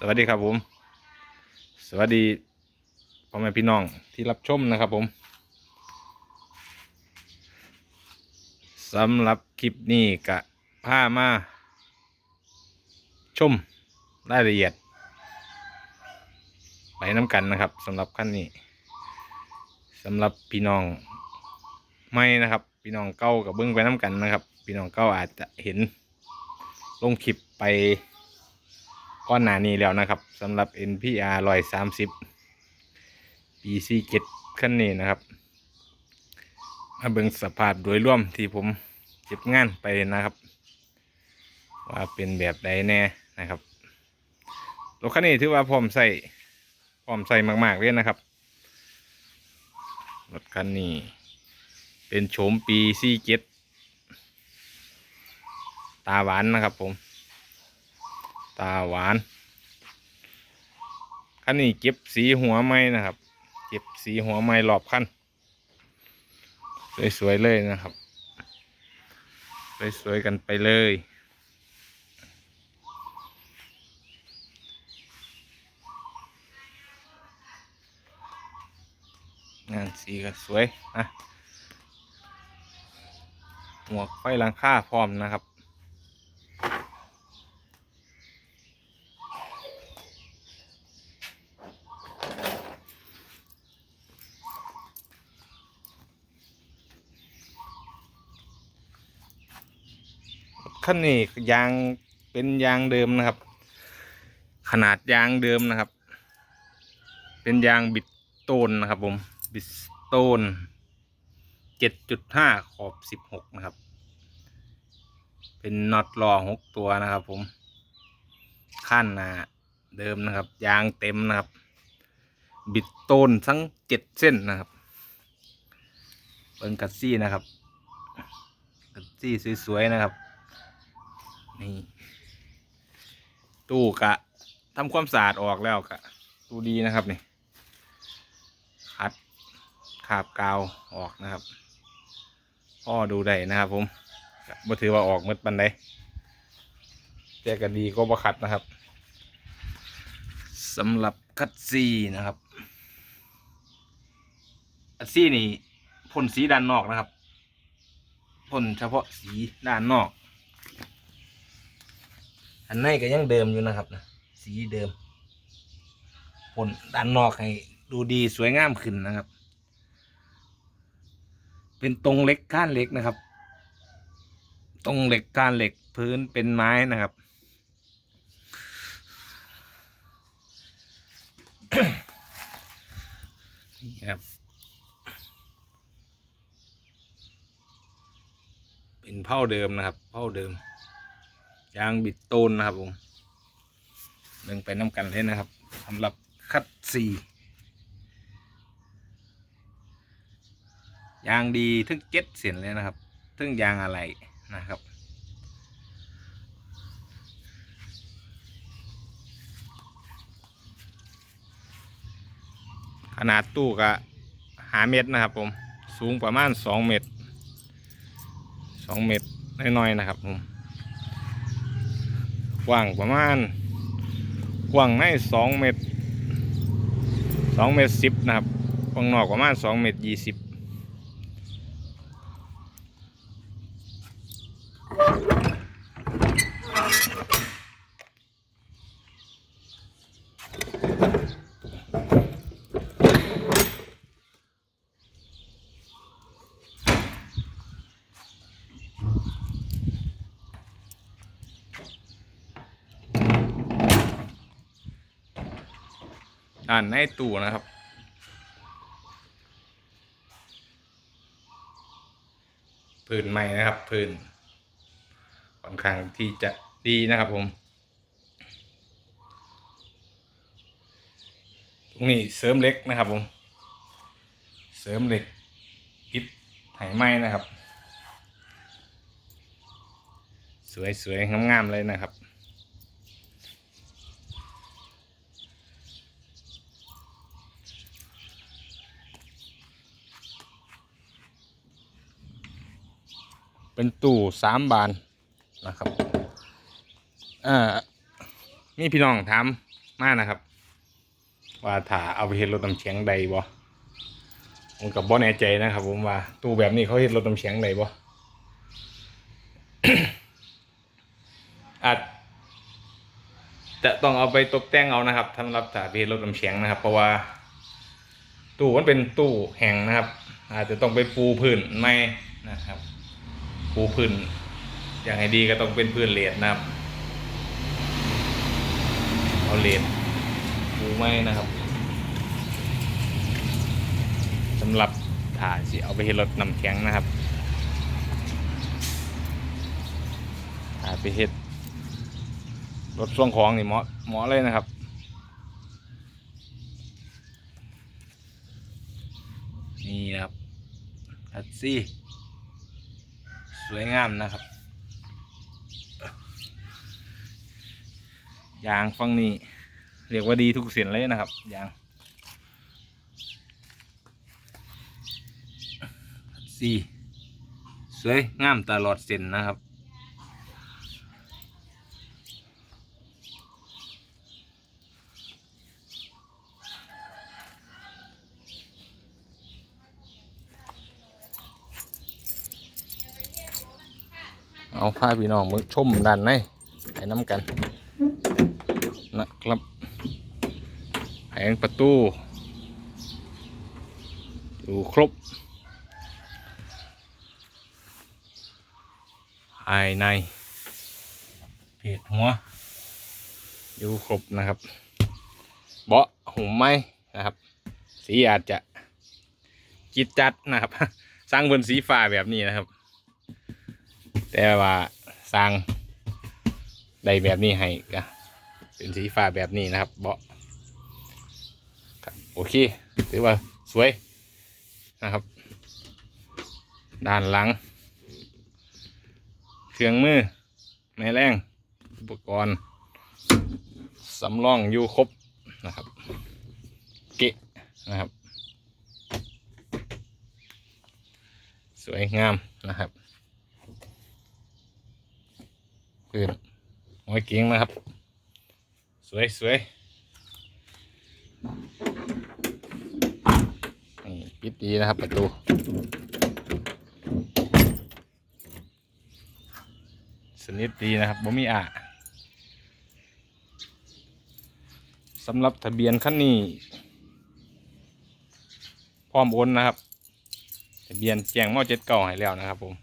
สวัสดีครับผม สวัสดีพ่อแม่พี่น้องที่รับชมนะครับผมสำหรับคลิปนี้กะพามา ชมรายละเอียดไปน้ำกันนะครับสำหรับขั้นนี้สำหรับพี่น้องไม่นะครับ พี่น้องเก้ากับเบิ้องไปน้ำกันนะครับ พี่น้องเก้าอาจจะเห็นลงคลิปไป ก้อนหนานี้แล้วนะครับสำหรับ NPR ร้อยสามสิบ PC เจ็ดขั้นนี้นะครับมาเบิ่งสภาพโดยรวมที่ผมเก็บงานไปนะครับ ว่าเป็นแบบใดแน่นะครับรถคันนี้ถือว่าพร้อมใส่พร้อมใส่มาก ๆเลยนะครับรถคันนี้เป็นโฉมปี C7 ตาหวานนะครับผม ตาหวานคันนี้เก็บสีหัวไม้นะครับ เก็บสีหัวไม้รอบคันสวยๆเลยนะครับสวยๆกันไปเลยงานสีก็สวยนะหมวกไฟลังค่าพร้อมนะครับ ขั้นนี้ยางเป็นยางเดิมนะครับ ขนาดยางเดิมนะครับ เป็นยางบิดโตนนะครับผมบิดโตนเจ็ดจุดห้าขอบสิบหกนะครับ เป็นน็อตล้อหกตัวนะครับ ผมขั้นหนาเดิมนะครับ ยางเต็มนะครับ บิดโตนทั้งเจ็ดเส้นนะครับเป็นกัดซี่นะครับกัดซี่สวยๆนะครับ นี่ตู้กะทำความสะอาดออกแล้วกะตู้ดีนะครับนี่คัดขาบกาวออกนะครับพ่อดูได้นะครับผมบ่ถือว่าออกมืดปันไดแต่ก็ดีก็บ่ขัดนะครับสำหรับคัดซีนะครับคัดซีนี่พ่นสีด้านนอกนะครับพ่นเฉพาะสีด้านนอก อันในก็ยังเดิมอยู่นะครับนะสีเดิมผลด้านนอกให้ดูดีสวยงามขึ้นนะครับ เป็นตรงเหล็กก้านเหล็กนะครับ ตรงเหล็กก้านเหล็กพื้นเป็นไม้นะครับนี่ครับเป็นเผ้าเดิมนะครับเผ้าเดิม ยางบิดโตนนะครับผมดึงไปน้ำกันเลยนะครับสำหรับคัดสี่ยางดีทึ่งเจ็ดเสียนเลยนะครับทึ่งยางอะไรนะครับขนาดตู้ก็หาเมตรนะครับผม สูงประมาณสองเมตรสองเมตรน้อยๆนะครับผม กว้างประมาณกว้างในสองเมตรสองเมตรสิบนะครับกว้างนอกประมาณสองเมตรยี่สิบ ด้านในตู้นะครับพื้นใหม่นะครับพื้นค่อนข้างที่จะดีนะครับผมตรงนี้เสริมเล็กนะครับผม เสริมเล็กอิดไหไหมนะครับ สวยๆงามๆเลยนะครับ เป็นตู้สามบานนะครับอ่อมีพี่น้องถามมานะครับ ว่าถ้าเอาไปเฮ็ดรถน้ำแข็งใดบ่ผมกับบ่แน่ใจนะครับ ผมว่าตู้แบบนี้เขาเฮ็ดรถน้ำแข็งใดบ่อาจจะต้องเอาไปตกแต่งเอานะครับสำหรับถ้าไปเฮ็ดรถน้ำแข็งนะครับ เพราะว่า ตู้มันเป็นตู้แห้งนะครับ อาจจะต้องไปปูพื้นไม่นะครับ ปูพื้นอย่างไรดีก็ต้องเป็นพื้นเลดนะครับเอาเลดปูไม่นะครับสำหรับถ่าสิเอาไปเฮ็ดรถน้ำแข็งนะครับถ่าไปเฮ็ดรถส่วงของนี่เหมาะเหมาะเลยนะครับนี่นะครับทัดซี่ สวยงามนะครับ ยางฟังนี้ เรียกว่าดีทุกเส้นเลยนะครับ ยางสี่สวยงามตลอดเส้นนะครับ เอาผ้าพี่น้องมือชมด้านในให้น้ำกันนะครับแผงประตู อยู่ครบภายในเพจหัว อยู่ครบนะครับ เบาะหุ่มไม้นะครับ สีอาจจะจิตจัดนะครับ สร้างบนสีฟ้าแบบนี้นะครับ แต่ว่าสร้างได้แบบนี้ให้ก็เป็นสีฟ้าแบบนี้นะครับเบาะโอเคถือว่าสวยนะครับ ด้านหลัง เครื่องมือแม่แรงอุปกรณ์สำรองอยู่ครบนะครับ เกะนะครับ สวยงามนะครับ พื้นหัวเก่งนะครับ สวยสวยนี่ปิดดีนะครับประตูสนิทดีนะครับบ่มีอะสำหรับทะเบียนคันนี้พร้อมโอนนะครับทะเบียนแจ้งมอเจ็ดเก่าให้แล้วนะครับผม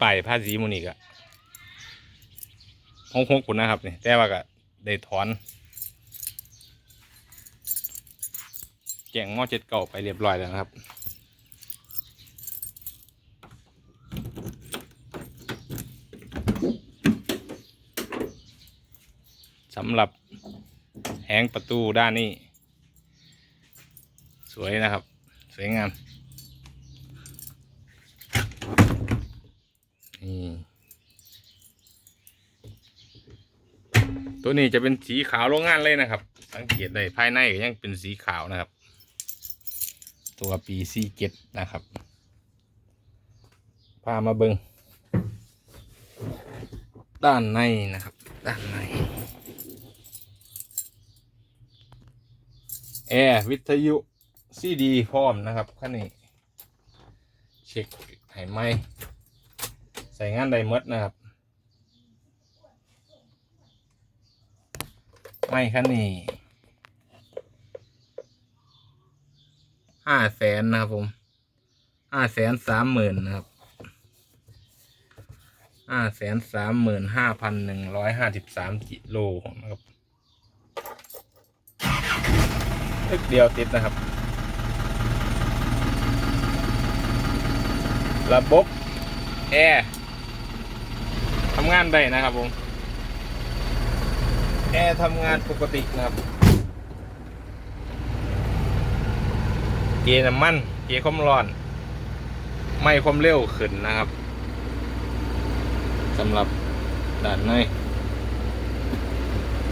ป้ายภาษีมูนิกอะ หกหกปุ่นนะครับนี่แต่ว่าก็ได้ถอนแจ้งมอเจ็ดเก่าไปเรียบร้อยแล้วนะครับสำหรับแหงประตูด้านนี้ สวยนะครับ สวยงามนี่ ตัวนี้จะเป็นสีขาวโรงงานเลยนะครับ สังเกตได้ภายในก็ยังเป็นสีขาวนะครับ ตัวปีซีเจ็ดนะครับพามาเบิงด้านในนะครับ ด้านในแอร์วิทยุซีดีพร้อมนะครับคันนี้ เช็คให้ไหมใส่งานไดเมดนะครับ ไม่คันนี้ห้าแสนนะครับผมห้าแสนสามหมื่นนะครับห้าแสนสามหมื่นห้าพันหนึ่งร้อยห้าสิบสามกิโลนะครับตึกเดียวติดนะครับ ระบบแอร์ทำงานได้นะครับผม แอร์ทำงานปกตินะครับ เกียร์น้ำมัน เกียร์ความร้อน ไม่ความเร็วขึ้นนะครับสำหรับด้านใน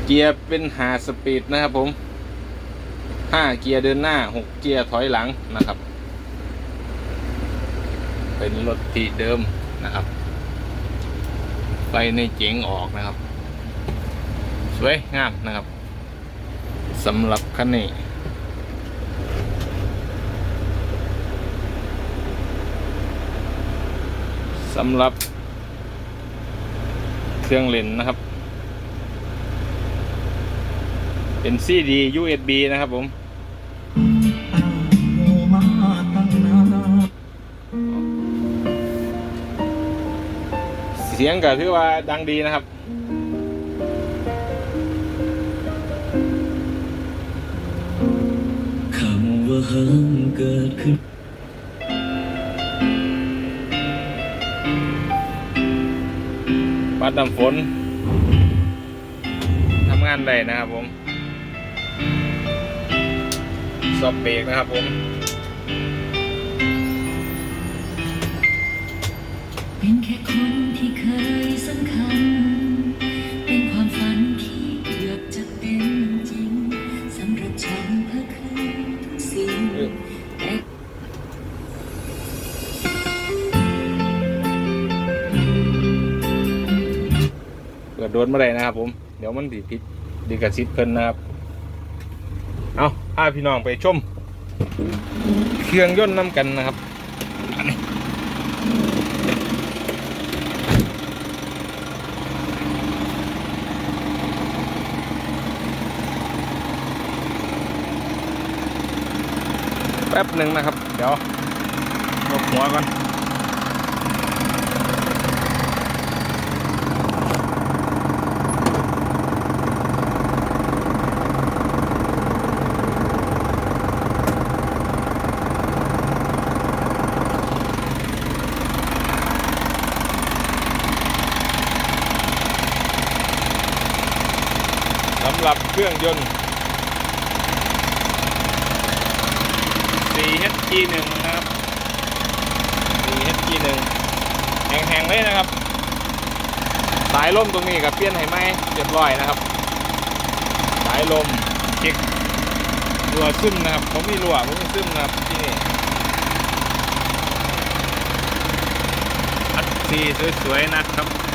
เกียร์เป็นหาสปีดนะครับผมห้าเกียร์เดินหน้าหกเกียร์ถอยหลังนะครับ เป็นรถที่เดิมนะครับไฟในเจ๋งออกนะครับ สวยงามนะครับสำหรับคันนี้สำหรับ เครื่องเล่นนะครับ เป็น CD USB นะครับผมเสียงก็ถือว่าดังดีนะครับ ว่าห้ามเกิดขึ้นปัดน้ำฝนทำงานได้นะครับผม สอบเบรกนะครับผม โดนมาได้นะครับ ผม เดี๋ยวมันติดพิษดีกับซิดเพิ่นนะครับ เอาพาพี่น้องไปชม เครื่องยนต์น้ำกันนะครับแป๊บหนึ่งนะครับ เดี๋ยวยกหัวก่อน เครื่องยนต์ 4HG1 นะครับ 4HG1 แห้งๆเลยนะครับ สายลมตรงนี้กับเปลี่ยนให้ไหมเรียบร้อยนะครับ สายลมเช็ครัวซึมนะครับผมมีรัวผมมีซึมนะครับที่นี่อัดซีสวยๆนะครับ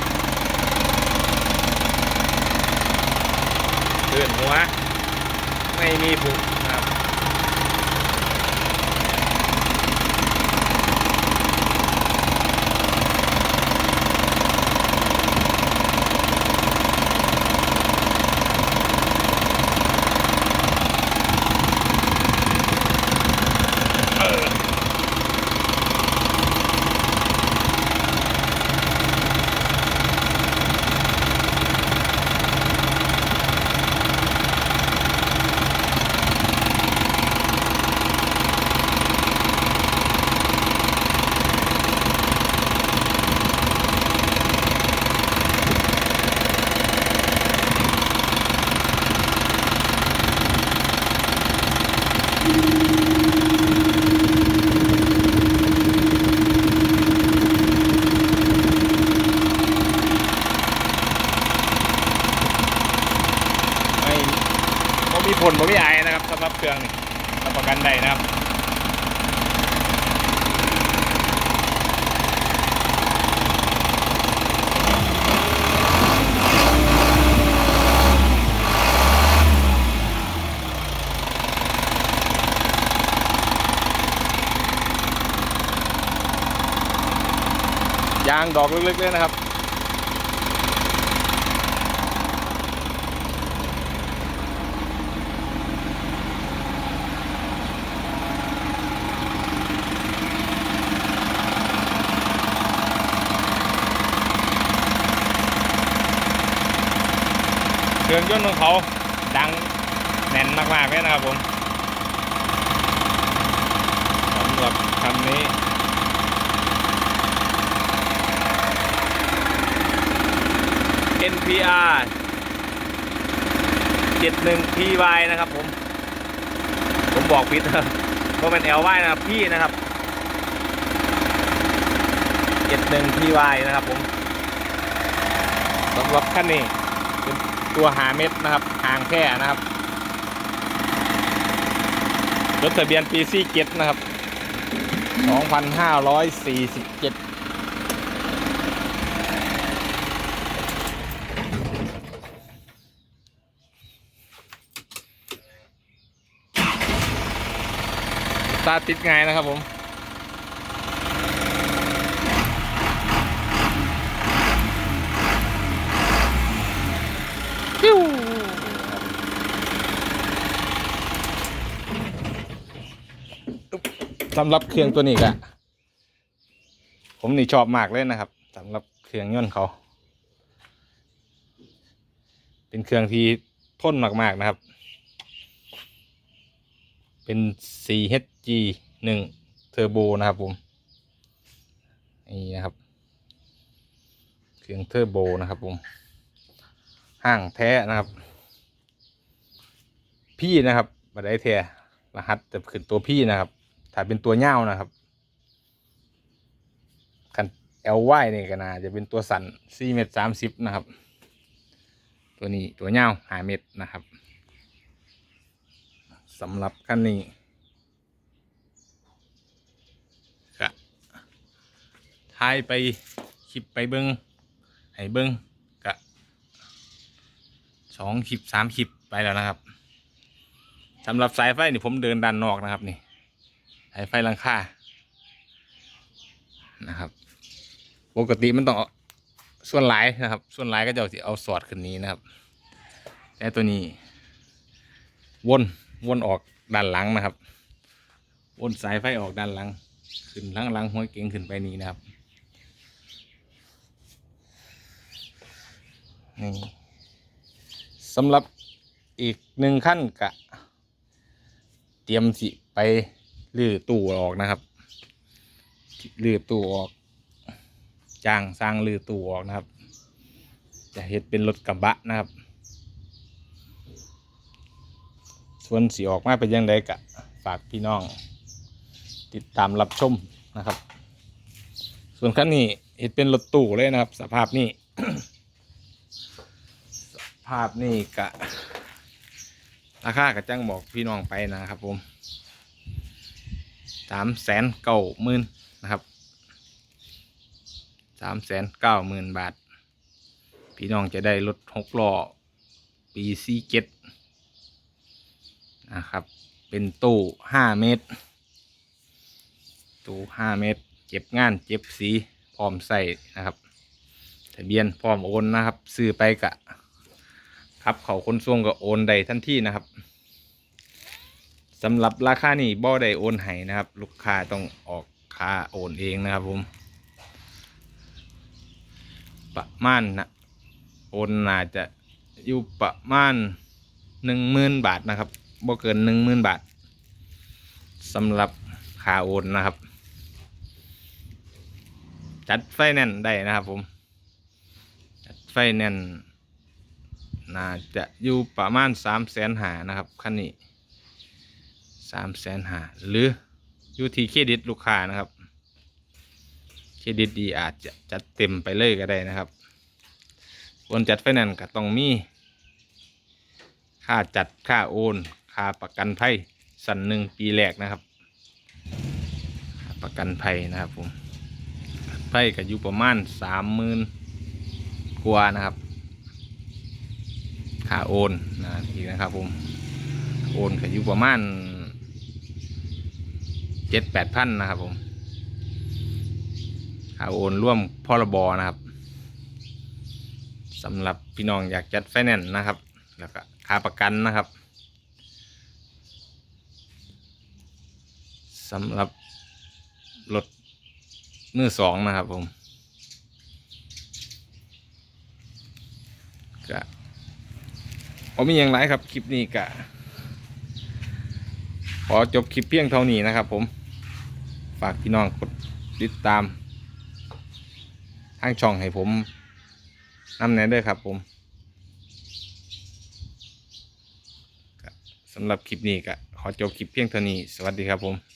ลื่อนหัว ไม่มีผูะครับ ไม่ไมีผลไม่มีไอนะครับสำหรับเครื่องนี่รับประกันได้นะครับยางดอกเล็กๆเลยนะครับ รื่องยนต์ของเขาดังแน่นมากๆเลยนะครับผมสำหรับคันนี้ NPR 71 PY นะครับผม ผมบอกผิดนะเพราะเป็น LY นะครับพี่นะครับ71 PY นะครับผมสำหรับคันนี้ ตัวหาเม็ดนะครับห่างแค่นะครับรถทะเบียนปีซีเกตนะครับ 2547ตาติดไงนะครับผม สำหรับเครื่องตัวนี้กะผมนี่ชอบมากเลยนะครับสำหรับเครื่องยนต์เขา เป็นเครื่องที่ทนมากๆนะครับ เป็น 4HG 1เทอร์โบนะครับผมนี่นะครับ เครื่องเทอร์โบนะครับผมห้างแท้นะครับ พี่นะครับบัไดแท้รหัสจะขึ้นตัวพี่นะครับ ถ้าเป็นตัวเง่านะครับกันเอลวนี่ก็น่าจะเป็นตัวสัน4เมตร30นะครับ ตัวนี้ตัวเง่า5เมตรนะครับสำหรับคันนี้ก็ทายไปคลิปไปเบิงให้เบิงกะสองคลิปสามคลิปไปแล้วนะครับสำหรับสายไฟนี่ผมเดินด้านนอกนะครับนี่ สายไฟหลังคานะครับ ปกติมันต้องส่วนหลายนะครับ ส่วนหลายก็จะเอาสอดขึ้นนี้นะครับ แต่ตัวนี้ วนวนออกด้านหลังนะครับ วนสายไฟออกด้านหลัง ขึ้นหลังหลังหัวเก่งขึ้นไปนี้นะครับนี่สำหรับอีกหนึ่งขั้นกะ เตรียมสิไป ลื้อตู้ออกนะครับลื้อตู้ออกจ้างสร้างลื้อตู้ออกนะครับ จะเห็ดเป็นรถกระบะนะครับ ส่วนสีออกมาเป็นยังไงกะฝากพี่น้อง ติดตามรับชมนะครับ ส่วนขั้นนี้เห็ดเป็นรถตู้เลยนะครับ สภาพนี้ภาพนี่กะราคากระจังบอกพี่น้องไปนะครับผมามแสนเก้าหมื่นนะครับสามแสนเก้าหมื่นบาท พี่น้องจะได้รถหกล้อปีซีเจ็ดนะครับ เป็นตู้ห้าเมตร ตู้ห้าเมตร เจ็บงาน เจ็บสี พร้อมใส่นะครับ ทะเบียนพร้อมโอนนะครับ ซื้อไปกะครับเขาคนส่งก็โอนได้ทันทีนะครับ สำหรับราคานี่บ่ได้โอนให้นะครับ ลูกค้าต้องออกค่าโอนเองนะครับผมประมาณนะโอนน่าจะอยู่ประมาณหนึ่งหมื่นบาทนะครับบ่เกินหนึ่งหมื่นบาทสำหรับค่าโอนนะครับ จัดไฟแนนได้นะครับผมจัดไฟแนนน่าจะอยู่ประมาณสามแสนหานะครับคันนี้ สามแสนหาหรืออยู่ที่เครดิตลูกค้านะครับ เครดิตดีอาจจะจัดเต็มไปเลยก็ได้นะครับคนจัดไฟแนนซ์ก็ต้องมี ค่าจัดค่าโอน ค่าประกันภัยสันหนึ่งปีแรกนะครับ ประกันภัยนะครับผมภัยก็อยู่ประมาณสามหมื่นกว่านะครับ ค่าโอนนะอีกนะครับผม โอนก็อยู่ประมาณ เจ็ดแปดพันนะครับผมค่าโอนร่วมพรบนะครับสำหรับพี่น้องอยากจัดไฟแนนซ์นะครับ แล้วก็ค่าประกันนะครับสำหรับรถมือสองนะครับผมก็ผมมีอย่างไรครับ คลิปนี้กะขอจบคลิปเพียงเท่านี้นะครับผม ฝากพี่น้องกดติดตามทางช่องให้ผมนำแน่ด้วยครับผมสำหรับคลิปนี้ก็ขอจบคลิปเพียงเท่านี้ สวัสดีครับผม